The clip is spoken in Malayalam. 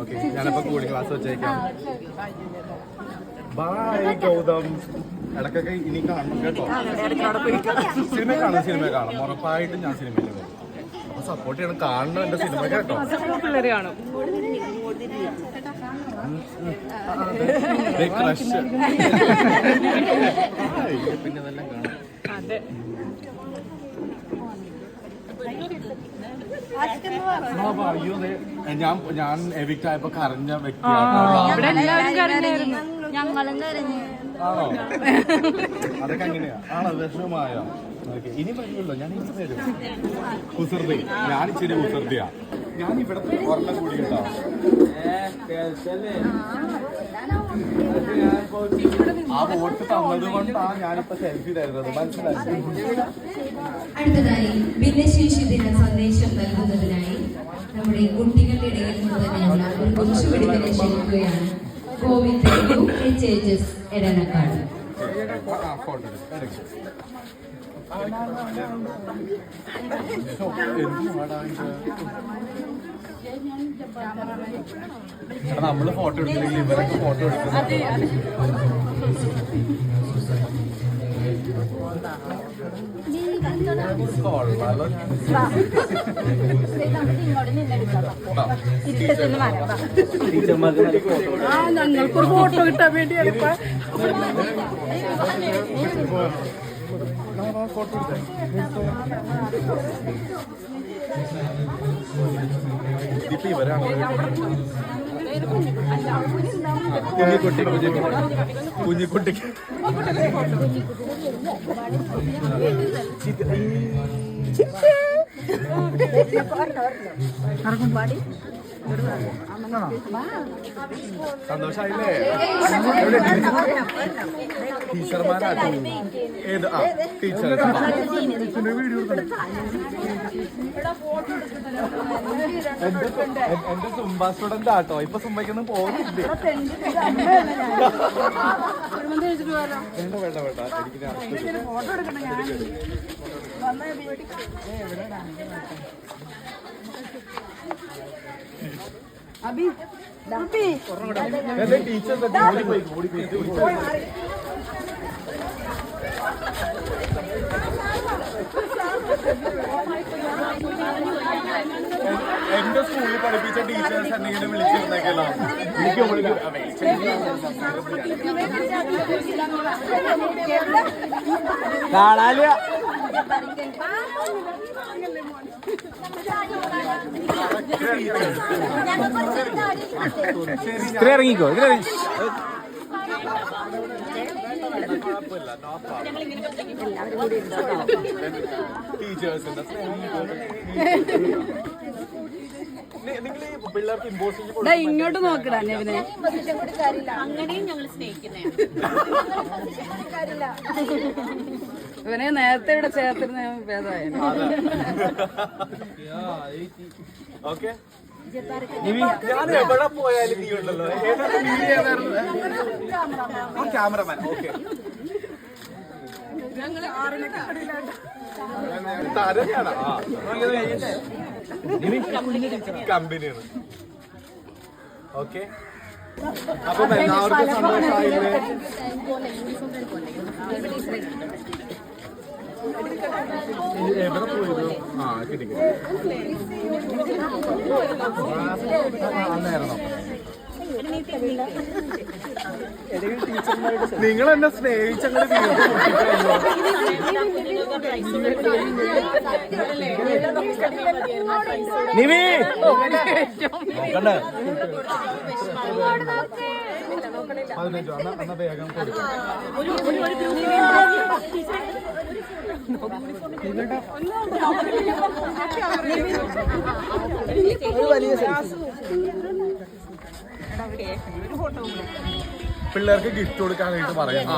ഓക്കെ ഞാനപ്പോ കൂടി ക്ലാസ് വെച്ചേക്കാം. ബായ് ഗൗതം. ഇടക്കൊക്കെ ഇനി കാണും കേട്ടോ. സിനിമ കാണും സിനിമ കാണും. ഉറപ്പായിട്ടും ഞാൻ സിനിമയിൽ വരും അപ്പൊ സപ്പോർട്ട് ചെയ്യണം കാണണം എന്റെ സിനിമ കേട്ടോ. ക്രഷ് പിന്നെ ഇതെല്ലാം കാണാം. ഞാൻ ഞാൻ ആയപ്പോ കരഞ്ഞ വ്യക്തിയാണ്. ഞങ്ങളും കരഞ്ഞു. ആണോ? അതൊക്കെ അങ്ങനെയാ ആണോ? വിഷമമായോ? ഇനി പറ്റില്ലല്ലോ ഞാൻ ഇനി വരും. കുസൃതി. ഞാൻ ഇച്ചിരി കുസൃതിയാ. ഞാൻ ഇവിടത്തെ ഒരെണ്ണം കൂടി കേട്ടോ. ആ വോട്ട് തന്നത് കൊണ്ടാണ് ഞാനിപ്പോ സെൽഫി തരുന്നത് മനസ്സിലായി അടുത്തതായി ഭിന്നശേഷി ദിന സന്ദേശം നൽകുന്നതിനായി നമ്മുടെ കുട്ടികളുടെ ഇടയിൽ നിന്ന് തന്നെയുള്ള ഒരു കൊച്ചുപിടിപ്പിനെ ക്ഷണിക്കുകയാണ്. U H H S Edanakkad. നമ്മൾ ഫോട്ടോ എടുത്തില്ലെങ്കിൽ ഇവരൊക്കെ ഫോട്ടോ എടുക്കുന്നു ആ ഞങ്ങൾക്കൊരു ഫോട്ടോ കിട്ടാൻ വേണ്ടിയാണ് ഇപ്പൊ ഇതിപ്പോ ഇവരാണ്? കുഞ്ഞിക്കുട്ടി കുഞ്ഞിക്കുട്ടി കുഞ്ഞിക്കുട്ടിക്ക്. സന്തോഷായില്ലേ? ടീച്ചർമാരാ ഏത് ആ ടീച്ചർ. എന്റെ എന്റെ സുംബ സ്റ്റുഡന്റ് ആട്ടോ. ഇപ്പൊ സുംബയ്ക്കൊന്നും പോകുന്നില്ലേ? വേണ്ട വേണ്ട വേണ്ട. എനിക്ക് ഞാൻ എന്റെ ടീച്ചർ ഓടിപ്പോയി ഓടിപ്പോയി ഓടിപ്പോയി. എന്റെ സ്കൂളിൽ പഠിപ്പിച്ച ടീച്ചേഴ്സ് എന്തെങ്കിലും വിളിച്ചിരുന്നേക്കല്ലോ. എനിക്ക് ഇത്ര ഇറങ്ങിക്കോ ഇതിൽ ടീച്ചേഴ്സിന്റെ നിങ്ങൾ പിള്ളേർക്ക് ഇങ്ങോട്ട് നോക്കടാ നെവിനെ അങ്ങനെയും ഞങ്ങൾ സ്നേഹിക്കുന്നേ ഇവനെ നേരത്തെ ഇവിടെ ചേർത്തിരുന്ന ഭേദമായ. ഓക്കെ ഞാൻ എവിടെ പോയാലും നീ ഉണ്ടല്ലോ. ക്യാമറമാൻ ഓക്കെ കമ്പനിയാണ് ഓക്കെ അപ്പം എല്ലാവർക്കും സന്തോഷമായില്ലേ എവിടെ പോയിരുന്നു ആ കിട്ടി അന്നായിരുന്നോ നിങ്ങൾ എന്നെ സ്നേഹിച്ചങ്ങനെ വലിയ പതിനഞ്ചോ വേഗം കൊടുക്കാം പിള്ളേർക്ക് ഗിഫ്റ്റ് കൊടുക്കാനായിട്ട് പറയുന്നു